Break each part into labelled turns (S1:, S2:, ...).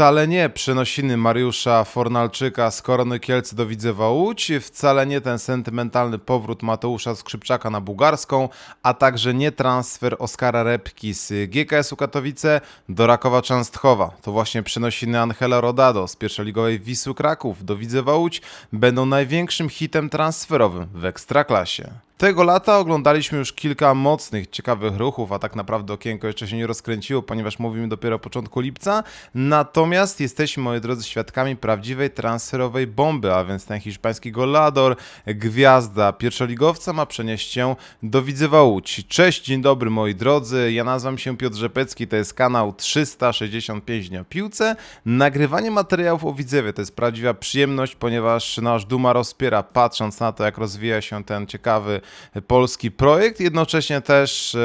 S1: Wcale nie przenosiny Mariusza Fornalczyka z Korony Kielce do Widzewa Łódź, wcale nie ten sentymentalny powrót Mateusza Skrzypczaka na bułgarską, a także nie transfer Oskara Repki z GKS-u Katowice do Rakowa Częstchowa. To właśnie przenosiny Angela Rodado z pierwszoligowej Wisły Kraków do Widzewa Łódź będą największym hitem transferowym w Ekstraklasie. Tego lata oglądaliśmy już kilka mocnych, ciekawych ruchów, a tak naprawdę okienko jeszcze się nie rozkręciło, ponieważ mówimy dopiero o początku lipca. Natomiast jesteśmy, moi drodzy, świadkami prawdziwej transferowej bomby, a więc ten hiszpański golador, gwiazda pierwszoligowca ma przenieść się do Widzewa Łódź. Cześć, dzień dobry moi drodzy, ja nazywam się Piotr Rzepecki, to jest kanał 365 dni o piłce. Nagrywanie materiałów o Widzewie to jest prawdziwa przyjemność, ponieważ nasz Duma rozpiera, patrząc na to, jak rozwija się ten ciekawy polski projekt, jednocześnie też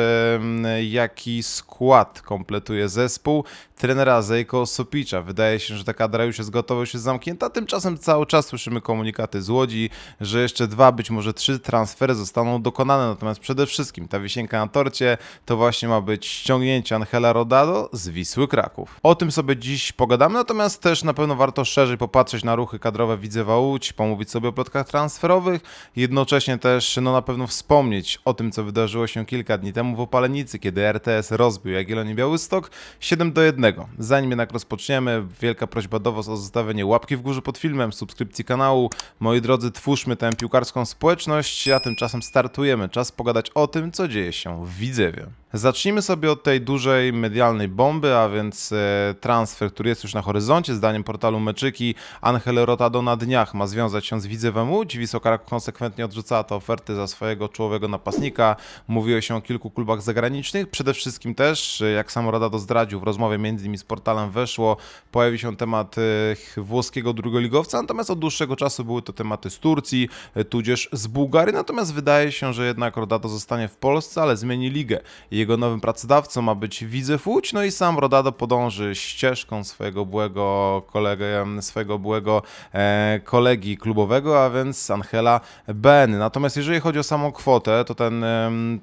S1: jaki skład kompletuje zespół trenera Zejko Sopicza. Wydaje się, że ta kadra już jest gotowa, już jest zamknięta, tymczasem cały czas słyszymy komunikaty z Łodzi, że jeszcze dwa, być może trzy transfery zostaną dokonane, natomiast przede wszystkim ta wisienka na torcie to właśnie ma być ściągnięcie Angela Rodado z Wisły Kraków. O tym sobie dziś pogadamy, natomiast też na pewno warto szerzej popatrzeć na ruchy kadrowe Widzewa Łódź, pomówić sobie o plotkach transferowych, jednocześnie też no na pewno wspomnieć o tym, co wydarzyło się kilka dni temu w Opalenicy, kiedy RTS rozbił Jagiellonię Białystok 7 do 1. Zanim jednak rozpoczniemy, wielka prośba do Was o zostawienie łapki w górze pod filmem, subskrypcji kanału. Moi drodzy, twórzmy tę piłkarską społeczność, a tymczasem startujemy. Czas pogadać o tym, co dzieje się w Widzewie. Zacznijmy sobie od tej dużej medialnej bomby, a więc e, transfer, który jest już na horyzoncie. Zdaniem portalu Meczyki, Angel Rotado na dniach ma związać się z Widzewem Łódź. Wisokara konsekwentnie odrzucała te oferty za swojego czołowego napastnika. Mówiło się o kilku klubach zagranicznych. Przede wszystkim też, e, jak sam Rodado zdradził w rozmowie między innymi z portalem Weszło, pojawił się temat e, włoskiego drugoligowca, natomiast od dłuższego czasu były to tematy z Turcji, tudzież z Bułgarii. Natomiast wydaje się, że jednak Rodado zostanie w Polsce, ale zmieni ligę. Jego nowym pracodawcą ma być Widzew Łódź, no i sam Rodado podąży ścieżką swojego byłego kolegę, swojego byłego e, kolegi klubowego, a więc Angela Ben. Natomiast jeżeli chodzi o samą kwotę, to ten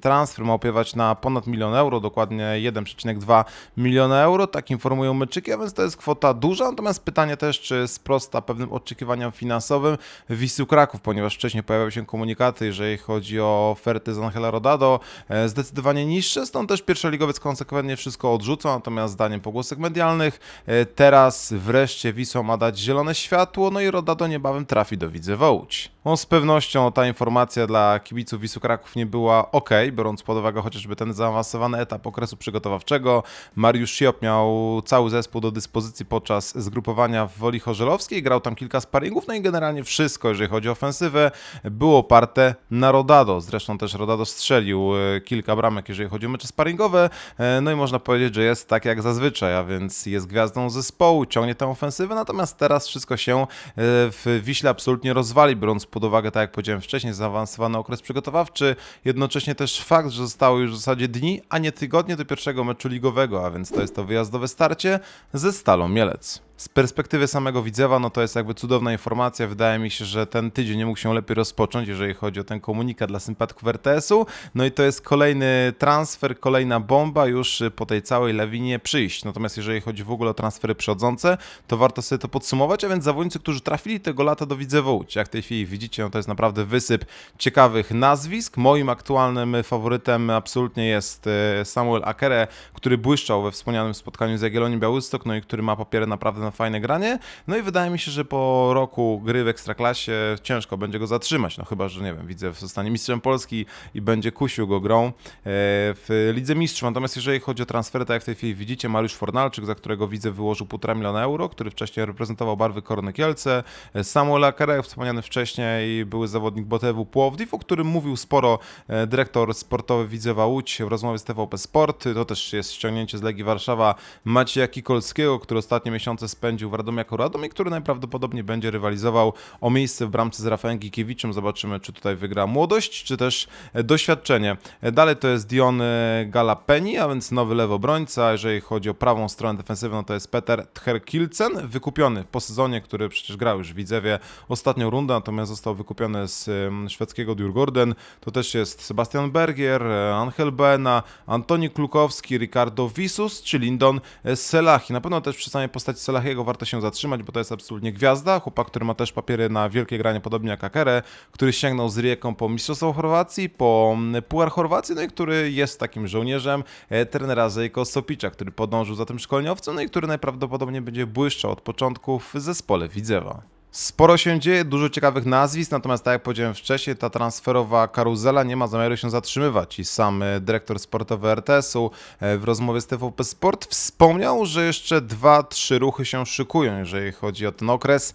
S1: transfer ma opiewać na ponad milion euro, dokładnie 1,2 miliona euro, tak informują meczyki, a więc to jest kwota duża, natomiast pytanie też, czy sprosta pewnym oczekiwaniom finansowym Wisły Kraków, ponieważ wcześniej pojawiały się komunikaty, jeżeli chodzi o oferty z Angela Rodado, e, zdecydowanie niższe, stąd też pierwszoligowiec konsekwentnie wszystko odrzuca, natomiast zdaniem pogłosek medialnych e, teraz wreszcie Wisła ma dać zielone światło, no i Rodado niebawem trafi do Widzewa Łódź. No z pewnością ta informacja dla kibiców Wisły Kraków nie była ok, biorąc pod uwagę chociażby ten zaawansowany etap okresu przygotowawczego. Mariusz Siop miał cały zespół do dyspozycji podczas zgrupowania w Woli Chorzelowskiej, grał tam kilka sparingów, no i generalnie wszystko, jeżeli chodzi o ofensywę, było oparte na Rodado. Zresztą też Rodado strzelił e, kilka bramek, jeżeli chodzi o mecze sparingowe, e, no i można powiedzieć, że jest tak jak zazwyczaj, a więc jest gwiazdą zespołu, ciągnie tę ofensywę, natomiast teraz wszystko się e, w Wiśle absolutnie rozwali, biorąc pod uwagę, tak jak powiedziałem wcześniej, zaawansowany okres przygotowawczy, jednocześnie też fakt, że zostały już w zasadzie dni, a nie tygodnie do pierwszego meczu ligowego, a więc to jest to wyjazdowe starcie ze Stalą Mielec. Z perspektywy samego Widzewa, no to jest jakby cudowna informacja. Wydaje mi się, że ten tydzień nie mógł się lepiej rozpocząć, jeżeli chodzi o ten komunikat dla sympatyków RTS-u. No i to jest kolejny transfer, kolejna bomba już y, po tej całej lawinie przyjść. Natomiast jeżeli chodzi w ogóle o transfery przychodzące, to warto sobie to podsumować, a więc zawodnicy, którzy trafili tego lata do Widzewa Łódź. Jak w tej chwili widzicie, no to jest naprawdę wysyp ciekawych nazwisk. Moim aktualnym faworytem absolutnie jest y, Samuel Akere, który błyszczał we wspomnianym spotkaniu z Jagiellonią Białystok, no i który ma papiery naprawdę na fajne granie. No i wydaje mi się, że po roku gry w Ekstraklasie ciężko będzie go zatrzymać. No chyba, że nie wiem, widzę, zostanie mistrzem Polski i będzie kusił go grą e, w Lidze Mistrzów. Natomiast jeżeli chodzi o transfery, tak jak w tej chwili widzicie, Mariusz Fornalczyk, za którego widzę wyłożył 1,5 miliona euro, który wcześniej reprezentował barwy Korony Kielce. Samuel Akere, wspomniany wcześniej, były zawodnik Botewu Płowdiw, o którym mówił sporo e, dyrektor sportowy Widzewa Łódź w rozmowie z TVP Sport. To też jest ściągnięcie z Legii Warszawa Macieja Kikolskiego, który ostatnie miesiące spędził w Radomiu jako Radom i który najprawdopodobniej będzie rywalizował o miejsce w bramce z Rafałem Gikiewiczem. Zobaczymy, czy tutaj wygra młodość, czy też e, doświadczenie. E, Dalej to jest Dion e, Galapeni, a więc nowy lewy obrońca. Jeżeli chodzi o prawą stronę defensywną, to jest Peter Tcherkilcen, wykupiony po sezonie, który przecież grał już w Widzewie ostatnią rundę, natomiast został wykupiony z szwedzkiego Djurgården. To też jest Sebastian Bergier, Angel Bena, Antoni Klukowski, Ricardo Visus czy Lindon Selahi. Na pewno też przy samej postaci Selahi Zahiego warto się zatrzymać, bo to jest absolutnie gwiazda. Chłopak, który ma też papiery na wielkie granie, podobnie jak Akere, który sięgnął z Rijeką po Mistrzostwo Chorwacji, po mm, Puchar Chorwacji, no i który jest takim żołnierzem e, trenera Zejko Sopicza, który podążył za tym szkoleniowcem, no i który najprawdopodobniej będzie błyszczał od początków w zespole Widzewa. Sporo się dzieje, dużo ciekawych nazwisk, natomiast tak jak powiedziałem wcześniej, ta transferowa karuzela nie ma zamiaru się zatrzymywać i sam e, dyrektor sportowy RTS-u e, w rozmowie z TVP Sport wspomniał, że jeszcze dwa, trzy ruchy się szykują, jeżeli chodzi o ten okres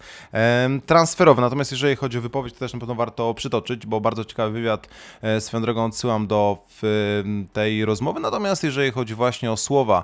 S1: transferowy. Natomiast jeżeli chodzi o wypowiedź, to też na pewno warto przytoczyć, bo bardzo ciekawy wywiad e, swoją drogą odsyłam do tej rozmowy. Natomiast jeżeli chodzi właśnie o słowa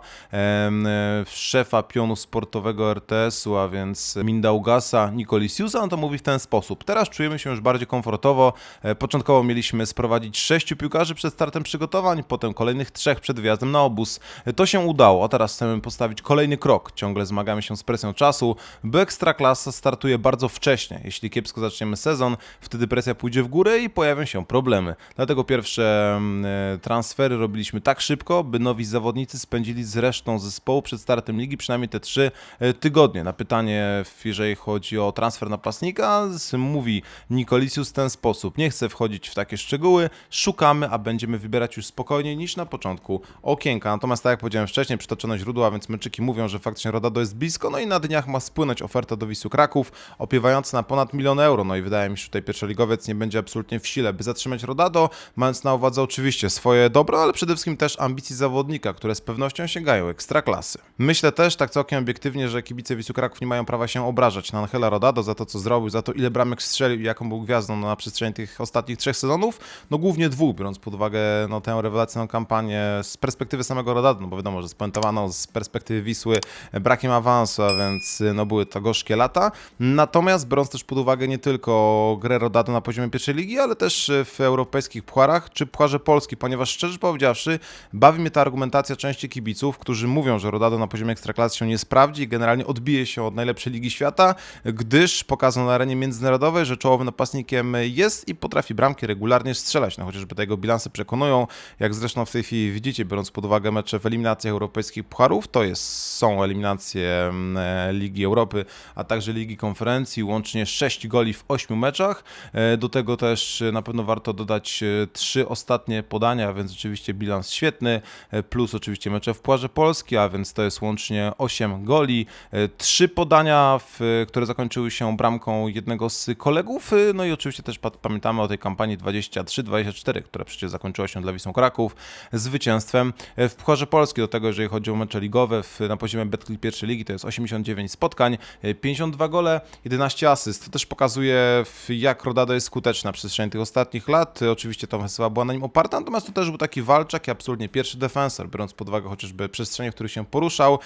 S1: szefa pionu sportowego RTS-u, a więc Mindaugasa Nikolisiusa, on to mówi w ten sposób. Teraz czujemy się już bardziej komfortowo. E, Początkowo mieliśmy sprowadzić sześciu piłkarzy przed startem przygotowań, potem kolejnych trzech przed wyjazdem na obóz. E, To się udało, a teraz chcemy postawić kolejny krok. Ciągle zmagamy się z presją czasu, bo Ekstraklasa startuje bardzo wcześnie. Jeśli kiepsko zaczniemy sezon, wtedy presja pójdzie w górę i pojawią się problemy. Dlatego pierwsze mm, e, transfery robiliśmy tak szybko, by nowi zawodnicy spędzili z resztą zespołu przed startem ligi przynajmniej te trzy tygodnie. Na pytanie, jeżeli chodzi o transfer napastnika, z- mówi Nikolisius w ten sposób. Nie chcę wchodzić w takie szczegóły, szukamy, a będziemy wybierać już spokojniej niż na początku okienka. Natomiast tak jak powiedziałem wcześniej, przytoczone źródła, więc meczyki mówią, że faktycznie Rodado jest blisko, no i na dniach ma spłynąć oferta do Wisły Kraków, opiewająca na ponad milion euro. No i wydaje mi się, że tutaj pierwszoligowiec nie będzie absolutnie w sile, by zatrzymać Rodado, mając na uwadze oczywiście swoje dobro, ale przede wszystkim też ambicji zawodnika, które z pewnością sięgają ekstraklasy. Myślę też, tak całkiem obiektywnie, że kibice Wisły Kraków nie mają prawa się obrażać na Angela Rodado za to, co zrobił, za to, ile bramek strzelił jaką był gwiazdą no, na przestrzeni tych ostatnich trzech sezonów. No głównie dwóch, biorąc pod uwagę no, tę rewelacyjną kampanię z perspektywy samego Rodado, no bo wiadomo, że spuentowano z perspektywy Wisły brakiem awansu, a więc no, były to gorzkie lata. Natomiast biorąc też pod uwagę nie tylko grę Rodado na poziomie pierwszej ligi, ale też w europejskich pucharach czy pucharze Polski, ponieważ szczerze powiedziawszy, bawi mnie ta argumentacja części kibiców, którzy mówią, że Rodado na poziomie ekstraklasy się nie sprawdzi i generalnie odbije się od najlepszej ligi świata, gdyż pokazał na arenie międzynarodowej, że czołowym napastnikiem jest i potrafi bramki regularnie strzelać. No chociażby te jego bilansy przekonują, jak zresztą w tej chwili widzicie, biorąc pod uwagę mecze w eliminacjach europejskich pucharów, to jest, są eliminacje mm, e, Ligi Europy, a także Ligi Konferencji, łącznie 6 goli w 8 meczach. E, Do tego też e, na pewno warto dodać e, trzy ostatnie podania, więc oczywiście bilans świetny, plus oczywiście mecze w Pucharze Polski, a więc to jest łącznie 8 goli, e, trzy podania, w, które zakończyły się bramką jednego z kolegów, e, no i oczywiście też pa- pamiętamy o tej kampanii 23-24, która przecież zakończyła się dla Wisłą Kraków zwycięstwem e, w Pucharze Polski. Do tego, jeżeli chodzi o mecze ligowe w, na poziomie Betclic pierwszej ligi, to jest 89 spotkań, e, 52 gole, 11 asyst. To też pokazuje, jak Rodado jest skuteczna przez przestrzeni tych ostatnich lat. E, Oczywiście ta ofensywa była na nim oparta, natomiast to też był taki walczak i absolutnie pierwszy defensor, biorąc pod uwagę chociażby przestrzenie, w których się poruszał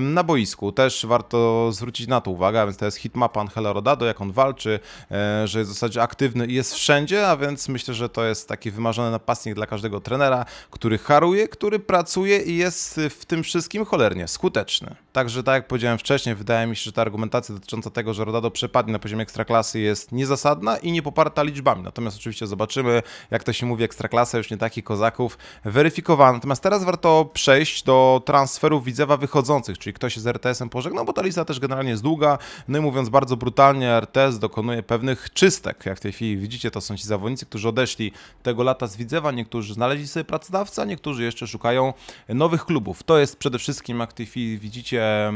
S1: na boisku. Też warto zwrócić na to uwagę, więc to jest hitmapa Angela Rodado, jak on walczy, e, że jest w zasadzie aktywny i jest wszędzie, a więc myślę, że to jest taki wymarzony napastnik dla każdego trenera, który haruje, który pracuje i jest w tym wszystkim cholernie skuteczny. Także tak jak powiedziałem wcześniej, wydaje mi się, że ta argumentacja dotycząca tego, że Rodado przepadnie na poziomie ekstraklasy jest niezasadna i nie poparta liczbami. Natomiast oczywiście zobaczymy, jak to się mówi, ekstraklasa już nie takich kozaków weryfikowana. Natomiast teraz warto przejść do transferów Widzewa wychodzących, czyli ktoś się z RTS-em pożegnał, bo ta lista też generalnie jest długa. No i mówiąc bardzo brutalnie, RTS dokonuje pewnych czystek. Jak w tej chwili widzicie, to są ci zawodnicy, którzy odeszli tego lata z Widzewa, niektórzy znaleźli sobie pracodawcę, a niektórzy jeszcze szukają nowych klubów. To jest przede wszystkim, jak w tej chwili widzicie, e,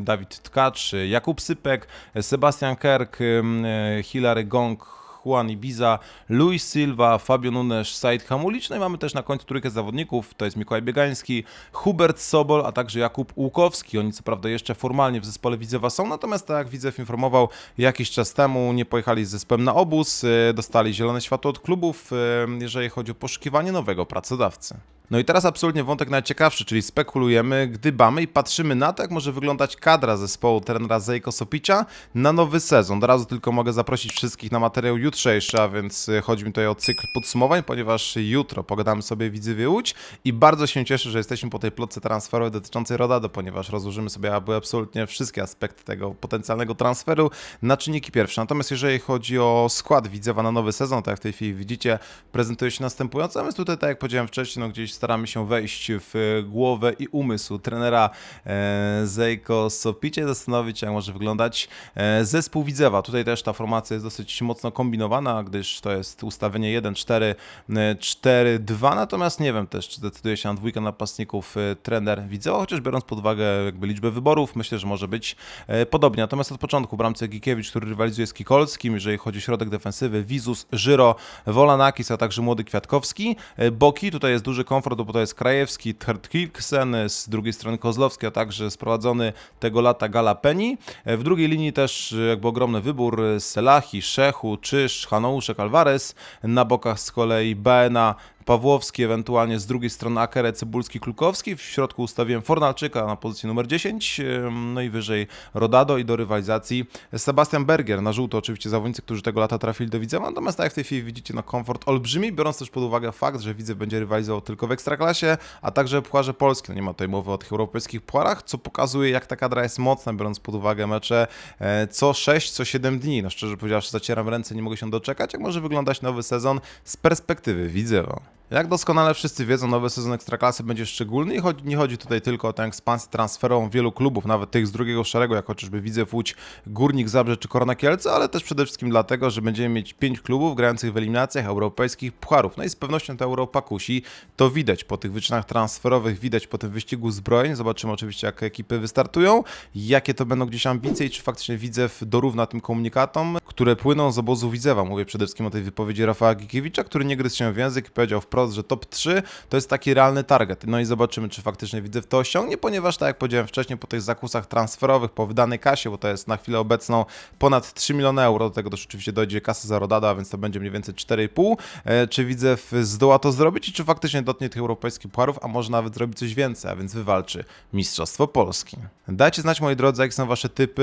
S1: Dawid Tkacz, Jakub Sypek, Sebastian Kerk, e, Hilary Gong, Juan Ibiza, Luis Silva, Fabio Nunes, Said Hamulicz. No i mamy też na końcu trójkę zawodników, to jest Mikołaj Biegański, Hubert Sobol, a także Jakub Łukowski. Oni co prawda jeszcze formalnie w zespole Widzewa są, natomiast tak jak Widzew informował jakiś czas temu, nie pojechali z zespołem na obóz, y, dostali zielone światło od klubów, y, jeżeli chodzi o poszukiwanie nowego pracodawcy. No i teraz absolutnie wątek najciekawszy, czyli spekulujemy, gdybamy i patrzymy na to, jak może wyglądać kadra zespołu trenera Zejko Sopicza na nowy sezon. Od razu tylko mogę zaprosić wszystkich na materiał jutrzejszy, a więc y, chodzi mi tutaj o cykl podsumowań, ponieważ jutro pogadamy sobie Widzywie Łódź i bardzo się cieszę, że jesteśmy po tej plotce transferowej dotyczącej Rodado, ponieważ rozłożymy sobie aby absolutnie wszystkie aspekty tego potencjalnego transferu na czynniki pierwsze. Natomiast jeżeli chodzi o skład Widzewa na nowy sezon, tak jak w tej chwili widzicie, prezentuje się następująco, a więc tutaj, tak jak powiedziałem wcześniej, no gdzieś staramy się wejść w głowę i umysł trenera e, Zejko Sopicie, zastanowić jak może wyglądać e, zespół Widzewa. Tutaj też ta formacja jest dosyć mocno kombinowana, gdyż to jest ustawienie 1-4, 4-2, natomiast nie wiem też, czy decyduje się na dwójkę napastników e, trener Widzewa, chociaż biorąc pod uwagę jakby liczbę wyborów, myślę, że może być e, podobnie. Natomiast od początku bramce Gikiewicz, który rywalizuje z Kikolskim, jeżeli chodzi o środek defensywy, Wizus, Żyro, Wolanakis, a także młody Kwiatkowski. E, Boki, tutaj jest duży komfort, bo to jest Krajewski, Tert Kirksen, z drugiej strony Kozlowski, a także sprowadzony tego lata Gala Penny. E, W drugiej linii też e, jakby ogromny wybór e, Selahi, Szechu, Czyż, Hanouszek, Alvarez. Na bokach z kolei Baena, Pawłowski, ewentualnie z drugiej strony Akere, Cybulski, Klukowski. W środku ustawiłem Fornalczyka na pozycji numer 10, ym, no i wyżej Rodado i do rywalizacji Sebastian Berger. Na żółto oczywiście zawodnicy, którzy tego lata trafili do Widzewa, natomiast tak jak w tej chwili widzicie, no komfort olbrzymi, biorąc też pod uwagę fakt, że Widzew będzie rywalizował tylko w Ekstraklasie, a także Pucharze Polski. No nie ma tutaj mowy o tych europejskich pucharach, co pokazuje jak ta kadra jest mocna, biorąc pod uwagę mecze e, co 6, co 7 dni. No szczerze powiedziawszy, zacieram ręce, nie mogę się doczekać, jak może wyglądać nowy sezon z perspektywy Widzewa. Jak doskonale wszyscy wiedzą, nowy sezon Ekstraklasy będzie szczególny i nie chodzi tutaj tylko o tę ekspansję transferową wielu klubów, nawet tych z drugiego szeregu, jak chociażby Widzew Łódź, Górnik Zabrze czy Korona Kielce, ale też przede wszystkim dlatego, że będziemy mieć pięć klubów grających w eliminacjach europejskich pucharów. No i z pewnością ta Europa kusi, to widać po tych wyczynach transferowych, widać po tym wyścigu zbrojeń. Zobaczymy oczywiście, jak ekipy wystartują, jakie to będą gdzieś ambicje i czy faktycznie Widzew dorówna tym komunikatom, które płyną z obozu Widzewa. Mówię przede wszystkim o tej wypowiedzi Rafała Gikiewicza, który nie gryzł się w język i powiedział wprost, że top 3 to jest taki realny target. No i zobaczymy, czy faktycznie Widzew to osiągnie, ponieważ tak jak powiedziałem wcześniej, po tych zakusach transferowych, po wydanej kasie, bo to jest na chwilę obecną ponad 3 miliony euro, do tego też oczywiście dojdzie kasa za Rodada, więc to będzie mniej więcej 4,5. E, Czy Widzew zdoła to zrobić i czy faktycznie dotknie tych europejskich pucharów, a może nawet zrobi coś więcej, a więc wywalczy Mistrzostwo Polski. Dajcie znać, moi drodzy, jakie są wasze typy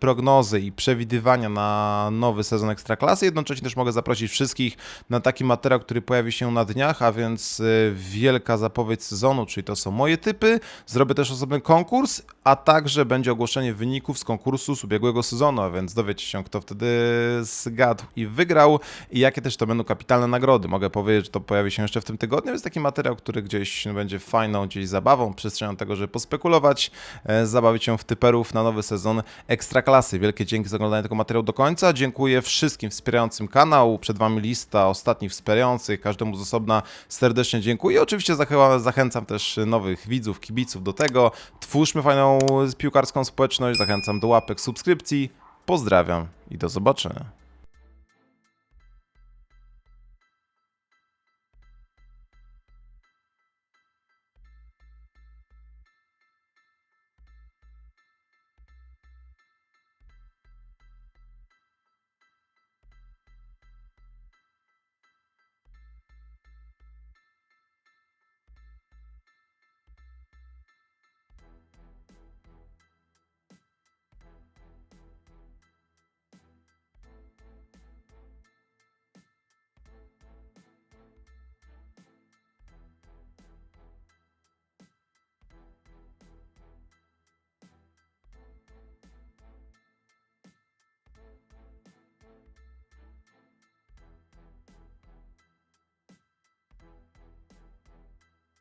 S1: prognozy i przewidywania na nowy sezon Ekstraklasy. Jednocześnie też mogę zaprosić wszystkich na taki materiał, który pojawi się na dniach, a więc y, wielka zapowiedź sezonu, czyli to są moje typy. Zrobię też osobny konkurs, a także będzie ogłoszenie wyników z konkursu z ubiegłego sezonu, a więc dowiecie się, kto wtedy zgadł i wygrał i jakie też to będą kapitalne nagrody. Mogę powiedzieć, że to pojawi się jeszcze w tym tygodniu, jest taki materiał, który gdzieś będzie fajną gdzieś zabawą, przestrzenią tego, żeby pospekulować, e, zabawić się w typerów na nowy sezon Ekstraklasy. Wielkie dzięki za oglądanie tego materiału do końca. Dziękuję wszystkim wspierającym kanał. Przed Wami lista ostatnich wspierających. Każdemu z osobna serdecznie dziękuję. Oczywiście zachęcam, zachęcam też nowych widzów, kibiców do tego. Twórzmy fajną piłkarską społeczność. Zachęcam do łapek, subskrypcji. Pozdrawiam i do zobaczenia.